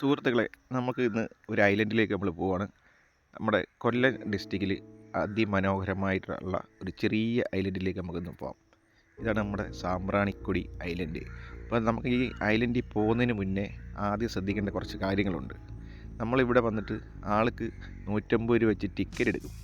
സുഹൃത്തുക്കളെ നമുക്ക് ഇന്ന് ഒരു ഐലൻഡിലേക്ക് നമ്മൾ പോവാണ്. നമ്മുടെ കൊല്ലം ഡിസ്ട്രിക്റ്റിൽ അതിമനോഹരമായിട്ടുള്ള ഒരു ചെറിയ ഐലൻഡിലേക്ക് നമുക്കിന്ന് പോകാം ഇതാണ് നമ്മുടെ സാമ്പ്രാണിക്കൊടി ഐലൻഡ്. അപ്പോൾ നമുക്ക് ഈ ഐലൻഡിൽ പോകുന്നതിന് മുന്നേ ആദ്യം ശ്രദ്ധിക്കേണ്ട കുറച്ച് കാര്യങ്ങളുണ്ട്. നമ്മളിവിടെ വന്നിട്ട് ആൾക്ക് നൂറ്റമ്പത് രൂപ വെച്ച് ടിക്കറ്റ് എടുക്കും.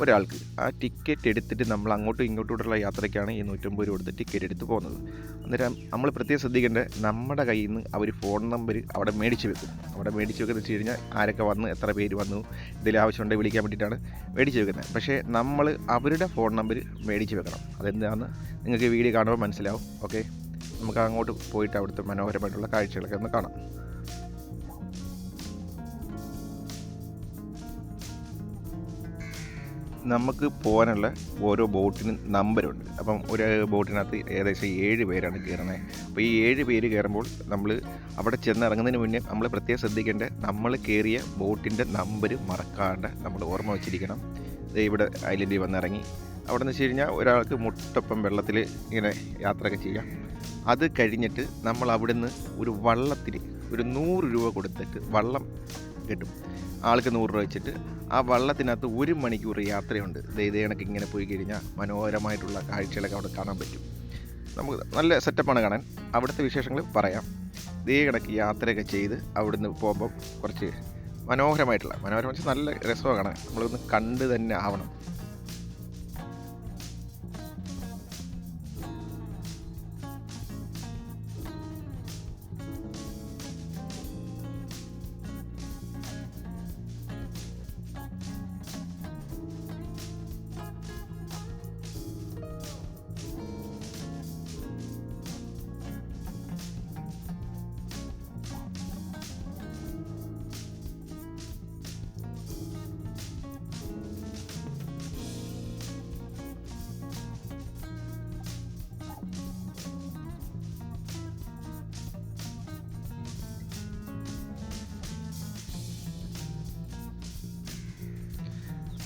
ഒരാൾക്ക് ആ ടിക്കറ്റ് എടുത്തിട്ട് നമ്മൾ അങ്ങോട്ടും ഇങ്ങോട്ടുള്ള യാത്രയ്ക്കാണ് ഈ നൂറ്റമ്പത് രൂപ കൊടുത്ത് ടിക്കറ്റ് എടുത്ത് പോകുന്നത്. അന്നേരം നമ്മൾ പ്രത്യേകം ശ്രദ്ധിക്കേണ്ടത് നമ്മുടെ കയ്യിൽ നിന്ന് അവർ ഫോൺ നമ്പർ അവിടെ മേടിച്ച് വെക്കും. അവിടെ മേടിച്ച് വെക്കുന്നത് വെച്ച് കഴിഞ്ഞാൽ ആരൊക്കെ വന്ന് എത്ര പേര് വന്നു എന്തെങ്കിലും ആവശ്യമുണ്ടെങ്കിൽ വിളിക്കാൻ വേണ്ടിയിട്ടാണ് മേടിച്ച് വെക്കുന്നത്. പക്ഷേ നമ്മൾ അവരുടെ ഫോൺ നമ്പർ മേടിച്ച് വെക്കണം. അതെന്താണെന്ന് നിങ്ങൾക്ക് വീഡിയോ കാണുമ്പോൾ മനസ്സിലാവും. ഓക്കെ നമുക്ക് അങ്ങോട്ട് പോയിട്ട് അവിടുത്തെ മനോഹരമായിട്ടുള്ള കാഴ്ചകളൊക്കെ ഒന്ന് കാണാം. നമുക്ക് പോകാനുള്ള ഓരോ ബോട്ടിനും നമ്പരുണ്ട്. അപ്പം ഒരു ബോട്ടിനകത്ത് ഏകദേശം ഏഴ് പേരാണ് കയറുന്നത്. അപ്പോൾ ഈ ഏഴ് പേര് കയറുമ്പോൾ നമ്മൾ അവിടെ ചെന്നിറങ്ങുന്നതിന് മുന്നേ നമ്മൾ പ്രത്യേകം ശ്രദ്ധിക്കേണ്ട നമ്മൾ കയറിയ ബോട്ടിന്റെ നമ്പർ മറക്കാണ്ട് നമ്മൾ ഓർമ്മ വെച്ചിരിക്കണം. ഇവിടെ ഐലൻഡിൽ വന്നിറങ്ങി. അവിടെ നിന്ന് വെച്ച് കഴിഞ്ഞാൽ ഒരാൾക്ക് മുട്ടപ്പം വെള്ളത്തിൽ ഇങ്ങനെ യാത്രയൊക്കെ ചെയ്യാം. അത് കഴിഞ്ഞിട്ട് നമ്മൾ അവിടുന്ന് ഒരു വള്ളത്തിൽ ഒരു നൂറ് രൂപ കൊടുത്തിട്ട് വള്ളം കിട്ടും. ആൾക്ക് നൂറ് രൂപ വെച്ചിട്ട് ആ വള്ളത്തിനകത്ത് ഒരു മണിക്കൂർ യാത്രയുണ്ട്. ദേ ഇതേ കണക്ക് ഇങ്ങനെ പോയി കഴിഞ്ഞാൽ മനോഹരമായിട്ടുള്ള കാഴ്ചകളൊക്കെ അവിടെ കാണാൻ പറ്റും. നമുക്ക് നല്ല സെറ്റപ്പാണ് കാണാൻ. അവിടുത്തെ വിശേഷങ്ങൾ പറയാം. ഇതേ കണക്ക് യാത്രയൊക്കെ ചെയ്ത് അവിടുന്ന് പോകുമ്പം കുറച്ച് മനോഹരമായിട്ടുള്ള മനോഹരം വെച്ചാൽ നല്ല രസമാണ് നമ്മളൊന്ന് കണ്ട് തന്നെ ആവണം.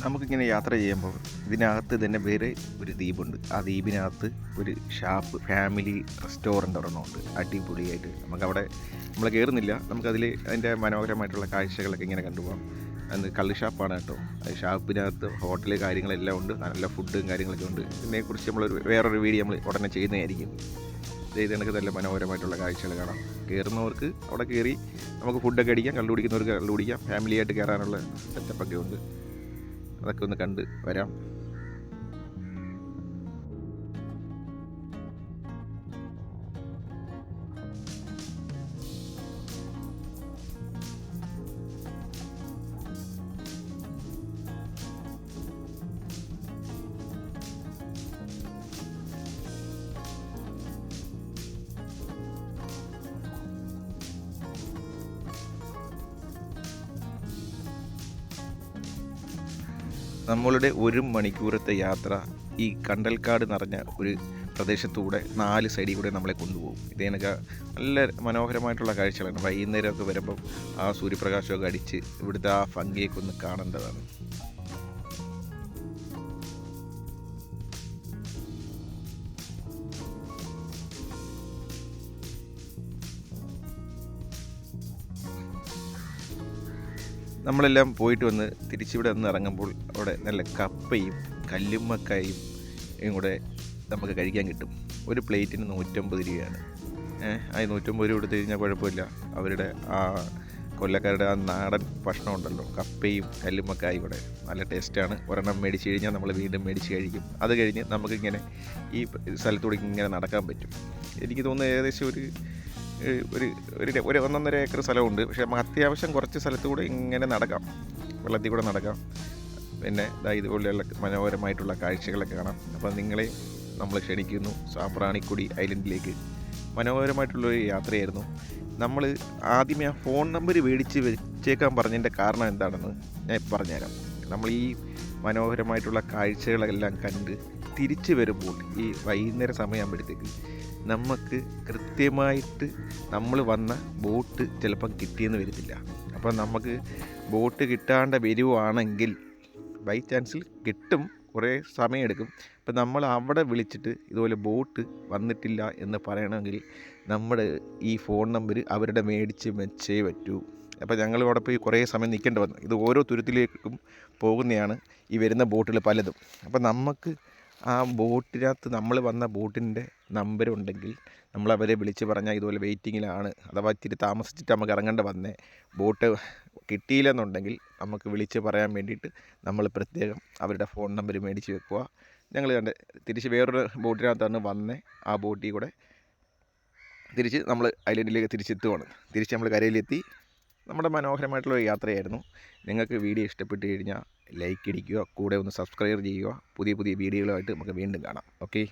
നമുക്കിങ്ങനെ യാത്ര ചെയ്യുമ്പോൾ ഇതിനകത്ത് തന്നെ വേറെ ഒരു ദ്വീപുണ്ട്. ആ ദ്വീപിനകത്ത് ഒരു ഷാപ്പ് ഫാമിലി റെസ്റ്റോറന്റ് ഒരെണ്ണമുണ്ട്. അടിപൊളിയായിട്ട്. നമുക്കവിടെ നമ്മൾ കയറുന്നില്ല നമുക്കതിൽ അതിന്റെ മനോഹരമായിട്ടുള്ള കാഴ്ചകളൊക്കെ ഇങ്ങനെ കണ്ടുപോകാം അത് കള്ള് ഷാപ്പാണ് കേട്ടോ. ഷാപ്പിനകത്ത് ഹോട്ടൽ കാര്യങ്ങളെല്ലാം ഉണ്ട്. നല്ല ഫുഡും കാര്യങ്ങളൊക്കെ ഉണ്ട്. ഇതിനെക്കുറിച്ച് നമ്മളൊരു വേറൊരു വീഡിയോ നമ്മൾ ഉടനെ ചെയ്യുന്നതായിരിക്കും. ഇത് കണക്ക് നല്ല മനോഹരമായിട്ടുള്ള കാഴ്ചകൾ കാണാം. കയറുന്നവർക്ക് അവിടെ കയറി നമുക്ക് ഫുഡൊക്കെ അടിക്കാം. കള്ളു കുടിക്കുന്നവർക്ക് കള്ളു കുടിക്കാം. ഫാമിലിയായിട്ട് കയറാനുള്ള സെറ്റപ്പൊക്കെ ഉണ്ട്. അതൊക്കെ ഒന്ന് കണ്ട് വരാം. നമ്മളുടെ ഒരു മണിക്കൂറത്തെ യാത്ര ഈ കണ്ടൽക്കാട് നിറഞ്ഞ ഒരു പ്രദേശത്തൂടെ നാല് സൈഡിൽ കൂടെ നമ്മളെ കൊണ്ടുപോകും. ഇതേനക്ക നല്ല മനോഹരമായിട്ടുള്ള കാഴ്ചകളാണ്. വൈകുന്നേരമൊക്കെ വരുമ്പം ആ സൂര്യപ്രകാശമൊക്കെ അടിച്ച് ഇവിടുത്തെ ആ ഭംഗിയൊക്കെ ഒന്ന് കാണേണ്ടതാണ്. നമ്മളെല്ലാം പോയിട്ട് വന്ന് തിരിച്ചിവിടെ വന്ന് ഇറങ്ങുമ്പോൾ അവിടെ നല്ല കപ്പയും കല്ലുമ്മക്കായും കൂടെ നമുക്ക് കഴിക്കാൻ കിട്ടും. ഒരു പ്ലേറ്റിന് നൂറ്റമ്പത് രൂപയാണ്. അത് നൂറ്റമ്പത് രൂപ കൊടുത്തു കഴിഞ്ഞാൽ കുഴപ്പമില്ല. അവരുടെ ആ കൊല്ലക്കാരുടെ ആ നാടൻ ഭക്ഷണം ഉണ്ടല്ലോ കപ്പയും കല്ലുമ്മക്കായും ഇവിടെ നല്ല ടേസ്റ്റാണ്. ഒരെണ്ണം മേടിച്ച് കഴിഞ്ഞാൽ നമ്മൾ വീണ്ടും മേടിച്ച് കഴിക്കും. അത് കഴിഞ്ഞ് നമുക്കിങ്ങനെ ഈ സ്ഥലത്തൂടെ ഇങ്ങനെ നടക്കാൻ പറ്റും. എനിക്ക് തോന്നുന്നു ഏകദേശം ഒരു ഒരു ഒരു ഒരു ഒന്നൊന്നര ഏക്കർ സ്ഥലമുണ്ട്. പക്ഷേ നമുക്ക് അത്യാവശ്യം കുറച്ച് സ്ഥലത്തുകൂടെ ഇങ്ങനെ നടക്കാം. വെള്ളത്തിൽ കൂടെ നടക്കാം. പിന്നെ ഇതാ ഇതുപോലെയുള്ള മനോഹരമായിട്ടുള്ള കാഴ്ചകളൊക്കെ കാണാം. അപ്പോൾ നിങ്ങളെ നമ്മൾ ക്ഷണിക്കുന്നു. സാമ്പ്രാണിക്കുടി ഐലൻഡിലേക്ക്. മനോഹരമായിട്ടുള്ളൊരു യാത്രയായിരുന്നു. നമ്മൾ ആദ്യമേ ആ ഫോൺ നമ്പർ മേടിച്ച് വെച്ചേക്കാൻ പറഞ്ഞതിന്റെ കാരണം എന്താണെന്ന് ഞാൻ പറഞ്ഞുതരാം. നമ്മൾ ഈ മനോഹരമായിട്ടുള്ള കാഴ്ചകളെല്ലാം കണ്ട് തിരിച്ചു വരുമ്പോൾ ഈ വൈകുന്നേര സമയമാകുമ്പോഴത്തേക്ക് നമുക്ക് കൃത്യമായിട്ട് നമ്മൾ വന്ന ബോട്ട് ചിലപ്പം കിട്ടിയെന്ന് വരത്തില്ല. അപ്പം നമുക്ക് ബോട്ട് കിട്ടാണ്ട് വരുവാണെങ്കിൽ ബൈ ചാൻസിൽ കിട്ടും കുറേ സമയമെടുക്കും ഇപ്പം നമ്മൾ അവിടെ വിളിച്ചിട്ട് ഇതുപോലെ ബോട്ട് വന്നിട്ടില്ല എന്ന് പറയണമെങ്കിൽ നമ്മുടെ ഈ ഫോൺ നമ്പർ അവരുടെ മേടിച്ച് വെച്ചേ പറ്റൂ. അപ്പോൾ ഞങ്ങൾ അവിടെ പോയി കുറേ സമയം നിൽക്കേണ്ടി വന്നു. ഇത് ഓരോ തുരുത്തിലേക്കും പോകുന്നതാണ് ഈ വരുന്ന ബോട്ടുകൾ പലതും. അപ്പോൾ നമുക്ക് ആ ബോട്ടിനകത്ത് നമ്മൾ വന്ന ബോട്ടിന്റെ നമ്പർ ഉണ്ടെങ്കിൽ നമ്മൾ അവരെ വിളിച്ച് പറഞ്ഞാൽ ഇതുപോലെ വെയിറ്റിങ്ങിലാണ് അഥവാ ഇത്തിരി താമസിച്ചിട്ട് നമുക്ക് ഇറങ്ങേണ്ട വന്നേ. ബോട്ട് കിട്ടിയില്ലെന്നുണ്ടെങ്കിൽ നമുക്ക് വിളിച്ച് പറയാൻ വേണ്ടിയിട്ട് നമ്മൾ പ്രത്യേകം അവരുടെ ഫോൺ നമ്പർ മേടിച്ച് വെക്കുക. ഞങ്ങൾ കണ്ട് തിരിച്ച് വേറൊരു ബോട്ടിനകത്താണ് വന്നേ. ആ ബോട്ടിൽ കൂടെ തിരിച്ച് നമ്മൾ ഐലൻഡിലേക്ക് തിരിച്ചെത്തുവാണ്. തിരിച്ച് നമ്മൾ കരയിലെത്തി. നമ്മുടെ മനോഹരമായിട്ടുള്ള ഒരു യാത്രയായിരുന്നു. നിങ്ങൾക്ക് വീഡിയോ ഇഷ്ടപ്പെട്ട് കഴിഞ്ഞാൽ ലൈക്ക് അടിക്കുക കൂടെ ഒന്ന് സബ്സ്ക്രൈബ് ചെയ്യുക. പുതിയ പുതിയ വീഡിയോകളുമായിട്ട് നമുക്ക് വീണ്ടും കാണാം. ഓക്കെ?